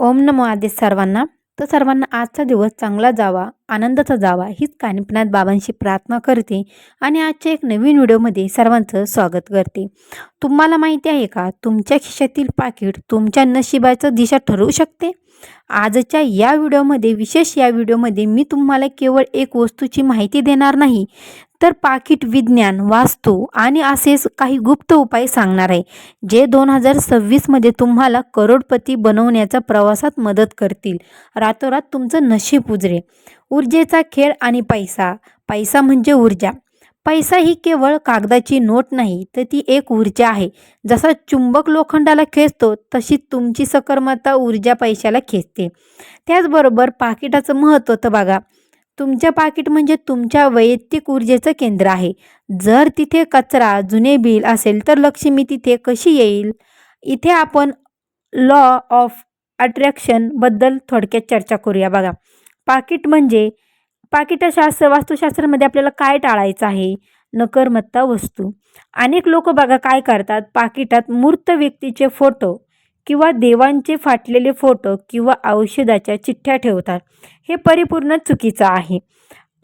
ओम नमो आदेश सर्वांना. तर सर्वांना आजचा दिवस चांगला जावा आनंदाचा जावा हीच कानिपनाथ बाबांशी प्रार्थना करते आणि आजच्या एक नवीन व्हिडिओमध्ये सर्वांचं स्वागत करते. तुम्हाला माहिती आहे का? तुमच्या खिशातील पाकिट तुमच्या नशिबाचं दिशा ठरवू शकते. आजच्या या व्हिडिओमध्ये विशेष या व्हिडिओमध्ये मी तुम्हाला केवळ एक वस्तूची माहिती देणार नाही तर पाकिट विज्ञान वास्तू आणि असेच काही गुप्त उपाय सांगणार आहे जे दोन हजार सव्वीसमध्ये तुम्हाला करोडपती बनवण्याच्या प्रवासात मदत करतील. रातोरात तुमचं नशीब उजरे. ऊर्जेचा खेळ आणि पैसा. पैसा म्हणजे ऊर्जा. पैसा ही केवळ कागदाची नोट नाही तर ती एक ऊर्जा आहे. जसा चुंबक लोखंडाला खेचतो तशी तुमची सकर्मता ऊर्जा पैशाला खेचते. त्याचबरोबर पाकिटाचं महत्त्व तर बघा तुमच्या पाकिट म्हणजे तुमच्या वैयक्तिक ऊर्जेचं केंद्र आहे. जर तिथे कचरा जुने बिल असेल तर लक्ष्मी तिथे कशी येईल? इथे आपण लॉ ऑफ अट्रॅक्शनबद्दल थोडक्यात चर्चा करूया बघा. पाकिट म्हणजे पाकिटशास्त्र वास्तुशास्त्रामध्ये आपल्याला काय टाळायचं आहे? नकरमत्ता वस्तू. अनेक लोक बघा काय करतात? पाकिटात मूर्त व्यक्तीचे फोटो. किंवा देवांचे फाटलेले फोटो किंवा औषधाच्या चिठ्ठ्या ठेवतात. हे परिपूर्ण चुकीचं आहे.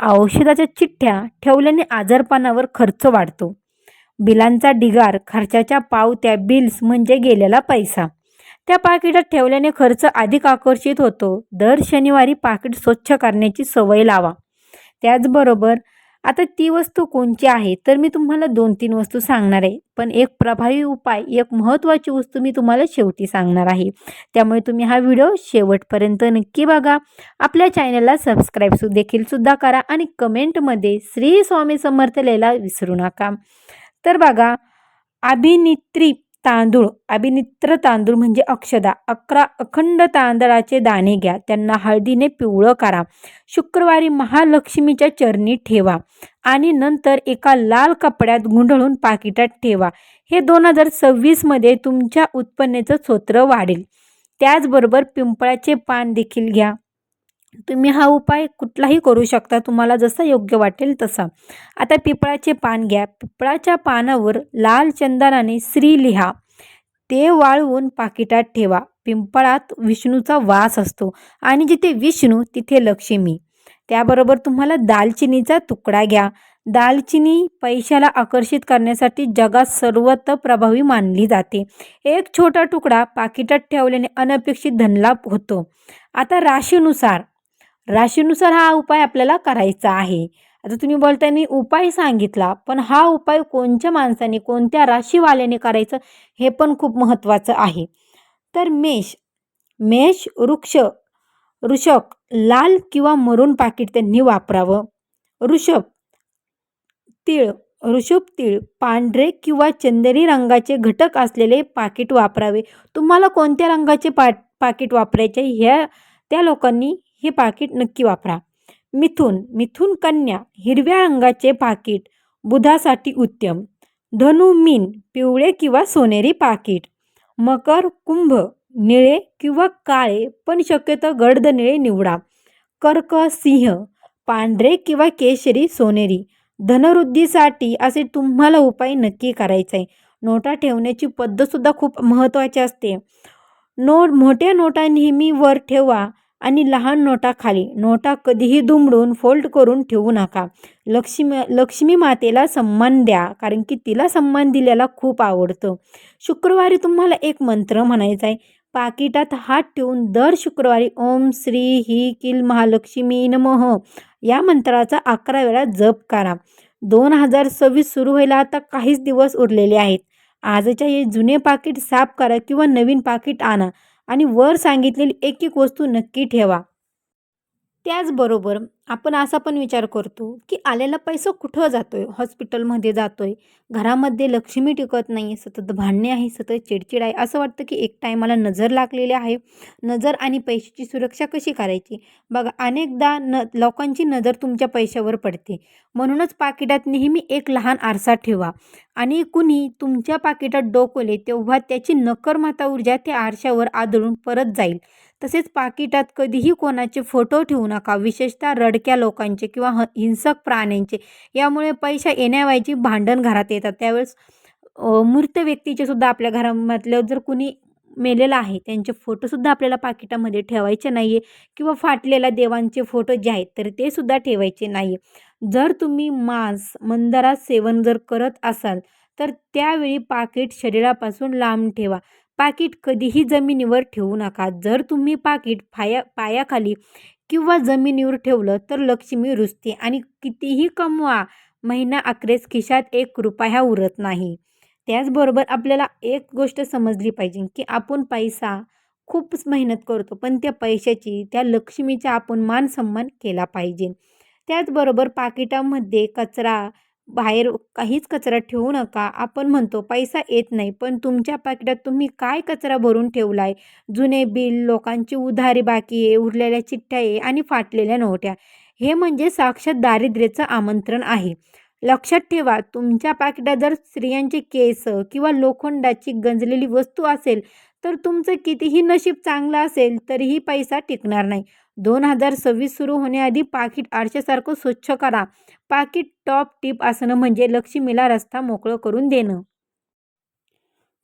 औषधाच्या चिठ्ठ्या ठेवल्याने आजारपणावर खर्च वाढतो. बिलांचा डिगार खर्चाच्या पावत्या बिल्स म्हणजे गेलेला पैसा. त्या पाकिटात ठेवल्याने खर्च अधिक आकर्षित होतो. दर शनिवारी पाकिट स्वच्छ करण्याची सवय लावा. त्याचबरोबर आता ती वस्तू कोणची आहे? तर मी तुम्हाला दोन तीन वस्तू सांगणार आहे. पण एक प्रभावी उपाय एक महत्त्वाची वस्तू मी तुम्हाला शेवटी सांगणार आहे. त्यामुळे तुम्ही हा व्हिडिओ शेवटपर्यंत नक्की बघा. आपल्या चॅनलला सबस्क्राईब सु देखील सुद्धा करा आणि कमेंटमध्ये श्री स्वामी समर्थ लिहायला विसरू नका. तर बघा अभिनेत्री तांदूळ. अभिनित्र तांदूळ म्हणजे अक्षदा. अकरा अखंड तांदळाचे दाणे घ्या. त्यांना हळदीने पिवळं करा. शुक्रवारी महालक्ष्मीच्या चरणी ठेवा आणि नंतर एका लाल कपड्यात गुंडळून पाकिटात ठेवा. हे दोन हजार सव्वीसमध्ये तुमच्या उत्पन्नाचं सूत्र वाढेल. त्याचबरोबर पिंपळाचे पान देखील घ्या. तुम्ही हा उपाय कुठलाही करू शकता. तुम्हाला जसं योग्य वाटेल तसा. आता पिपळाचे पान घ्या. पिपळाच्या पानावर लाल चंदनाने श्री लिहा. ते वाळवून पाकिटात ठेवा. पिंपळात विष्णूचा वास असतो आणि जिथे विष्णू तिथे लक्ष्मी. त्याबरोबर तुम्हाला दालचिनीचा तुकडा घ्या. दालचिनी पैशाला आकर्षित करण्यासाठी जगात सर्वत्र प्रभावी मानली जाते. एक छोटा तुकडा पाकिटात ठेवल्याने अनपेक्षित धनलाभ होतो. आता राशीनुसार राशीनुसार हा उपाय आपल्याला करायचा आहे. आता तुम्ही बोलताय मी उपाय सांगितला पण हा उपाय कोणत्या माणसाने कोणत्या राशीवाल्याने करायचं हे पण खूप महत्त्वाचं आहे. तर मेष मेष वृक्ष ऋषक लाल किंवा मरून पाकिट त्यांनी वापरावं. ऋषभ तीळ ऋषभ तीळ पांढरे किंवा चंदेरी रंगाचे घटक असलेले पाकिट वापरावे. तुम्हाला कोणत्या रंगाचे पा पाकिट वापरायचे ह्या त्या लोकांनी हे पाकिट नक्की वापरा. मिथून मिथून कन्या हिरव्या रंगाचे पाकिट बुधासाठी उत्तम. धनु मीन पिवळे किंवा सोनेरी पाकिट. मकर कुंभ निळे किंवा काळे पण शक्यतो गर्द निळे निवडा. कर्क सिंह पांढरे किंवा केशरी सोनेरी. धनवृद्धीसाठी असे तुम्हाला उपाय नक्की करायचा. आहे नोटा ठेवण्याची पद्धतसुद्धा खूप महत्त्वाची असते. नोट मोठ्या नोटा नेहमी वर ठेवा. आणि लहान नोटा खाली नोटा कधीही दुमडून फोल्ड करून ठेवू नका. लक्ष्मी लक्ष्मी मातेला सन्मान द्या कारण की तिला सन्मान दिलेला खूप आवडतं. शुक्रवारी तुम्हाला एक मंत्र म्हणायचा आहे. पाकिटात हात ठेवून दर शुक्रवारी ओम श्री ही किल महालक्ष्मी नमः या मंत्राचा अकरा वेळा जप करा. दोन हजार सव्वीस सुरू व्हायला आता काहीच दिवस उरलेले आहेत. आजच्या हे जुने पाकिट साफ करा किंवा नवीन पाकिट आणा. आणि वर सांगितलेली एक एक वस्तू नक्की ठेवा. त्याचबरोबर आपण असा पण विचार करतो की आलेला पैसा कुठं जातो आहे हॉस्पिटलमध्ये जातो आहे घरामध्ये लक्ष्मी टिकत नाही. सतत भांडणे आहे सतत चिडचिड आहे. असं वाटतं की एक टायमाला नजर लागलेली आहे. नजर आणि पैशाची सुरक्षा कशी करायची? बघा अनेकदा न लोकांची नजर तुमच्या पैशावर पडते. म्हणूनच पाकिटात नेहमी एक लहान आरसा ठेवा. आणि कुणी तुमच्या पाकिटात डोकवले तेव्हा त्याची नकरमाता ऊर्जा त्या आरशावर आदळून परत जाईल. तसेच पाकिटात कधीही कोणाचे फोटो ठेवू नका. विशेषतः रडक्या लोकांचे किंवा ह हिंसक प्राण्यांचे. यामुळे पैशा येण्यावायची भांडण घरात येतात. त्यावेळेस मृत व्यक्तीचे सुद्धा आपल्या घरामधल्या जर कुणी मेलेला आहे त्यांचे फोटोसुद्धा आपल्याला पाकिटामध्ये ठेवायचे नाही आहे किंवा फाटलेल्या देवांचे फोटो जे आहेत तर ते सुद्धा ठेवायचे नाही जर तुम्ही मांस मंदरात सेवन जर करत असाल तर त्यावेळी पाकिट शरीरापासून लांब ठेवा. पाकिट कधीही जमिनीवर ठेवू नका. जर तुम्ही पाकिट पाया पायाखाली किंवा जमिनीवर ठेवलं तर लक्ष्मी रुजते आणि कितीही कमवा महिना अखेरीस खिशात एक रुपया उरत नाही. त्याचबरोबर आपल्याला एक गोष्ट समजली पाहिजे की आपण पैसा खूपच मेहनत करतो पण त्या पैशाची त्या लक्ष्मीचा आपण मान सन्मान केला पाहिजे. त्याचबरोबर पाकिटामध्ये कचरा बाहेर काहीच कचरा ठेवू नका. आपण म्हणतो पैसा येत नाही पण तुमच्या पाकिटात तुम्ही काय कचरा भरून ठेवला आहे जुने बिल लोकांची उधारी बाकी आहे उरलेल्या चिठ्ठ्या आहे आणि फाटलेल्या नोट्या. हे म्हणजे साक्षात दारिद्र्याचं आमंत्रण आहे. लक्षात ठेवा तुमच्या पाकिटात जर स्त्रियांचे केस किंवा लोखंडाची गंजलेली वस्तू असेल तर तुमचं कितीही नशीब चांगलं असेल तरीही पैसा टिकणार नाही. दोन हजार सव्वीस सुरू होण्याआधी पाकिट आरशासारखं स्वच्छ करा. पाकिट टॉप टिप असणं म्हणजे लक्ष्मीला रस्ता मोकळं करून देणं.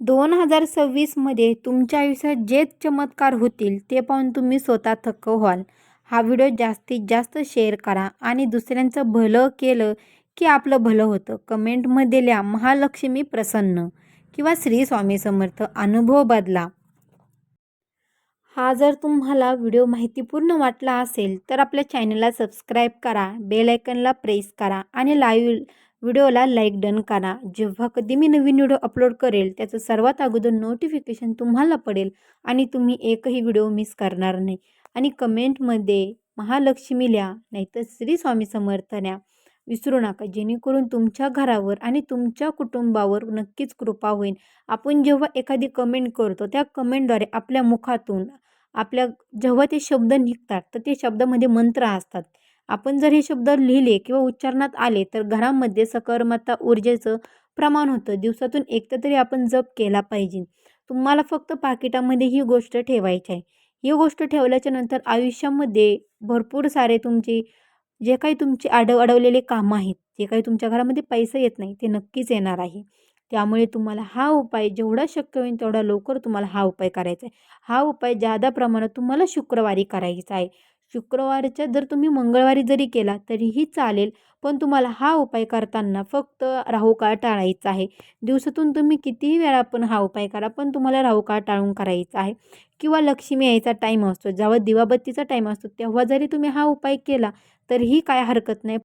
दोन हजार सव्वीसमध्ये तुमच्या आयुष्यात जे चमत्कार होतील ते पाहून तुम्ही स्वतः थक्क व्हाल. हा व्हिडिओ जास्तीत जास्त शेअर करा आणि दुसऱ्यांचं भलं केलं की आपलं भलं होतं. कमेंटमध्ये लिहा महालक्ष्मी प्रसन्न किंवा श्री स्वामी समर्थ अनुभव बदला हा जर तुम्हाला व्हिडिओ माहितीपूर्ण वाटला असेल तर आपल्या चॅनलला सबस्क्राईब करा बेल आयकनला प्रेस करा आणि लाईव्ह व्हिडिओला लाईक डन करा. जेव्हा कधी मी नवीन व्हिडिओ अपलोड करेल त्याचं सर्वात अगोदर नोटिफिकेशन तुम्हाला पडेल आणि तुम्ही एकही व्हिडिओ मिस करणार नाही. आणि कमेंटमध्ये महालक्ष्मी लिहा नाहीतर श्री स्वामी समर्थन्या विसरू नका. जेणेकरून तुमच्या घरावर आणि तुमच्या कुटुंबावर नक्कीच कृपा होईल. आपण जेव्हा एखादी कमेंट करतो त्या कमेंटद्वारे आपल्या मुखातून आपल्या जेव्हा ते शब्द निघतात तर ते शब्दामध्ये मंत्र असतात. आपण जर हे शब्द लिहिले किंवा उच्चारणात आले तर घरामध्ये सकारात्मकता ऊर्जेचं प्रमाण होतं. दिवसातून एकदा तरी आपण जप केला पाहिजे. तुम्हाला फक्त पाकिटामध्ये ही गोष्ट ठेवायची आहे. ही गोष्ट ठेवल्याच्या नंतर आयुष्यामध्ये भरपूर सारे तुमची जे काही तुमचे अडव अडवलेले कामं आहेत जे काही तुमच्या घरामध्ये पैसे येत नाही ते नक्कीच येणार आहे. त्यामुळे तुम्हाला हा उपाय जेवढा शक्य होईल तेवढा लवकर तुम्हाला हा उपाय करायचा आहे. हा उपाय जादा प्रमाणात तुम्हाला शुक्रवारी करायचा आहे. शुक्रवारच्या जर तुम्ही मंगळवारी जरी केला तरीही चालेल पण तुम्हाला हा उपाय करताना फक्त राहू काळ टाळायचा आहे. दिवसातून तुम्ही कितीही वेळा पण हा उपाय करा पण तुम्हाला राहू काळ टाळून करायचा आहे. किंवा लक्ष्मी यायचा टाईम असतो जेव्हा दिवाबत्तीचा टाईम असतो तेव्हा जरी तुम्ही हा उपाय केला तरीही काय हरकत नाही.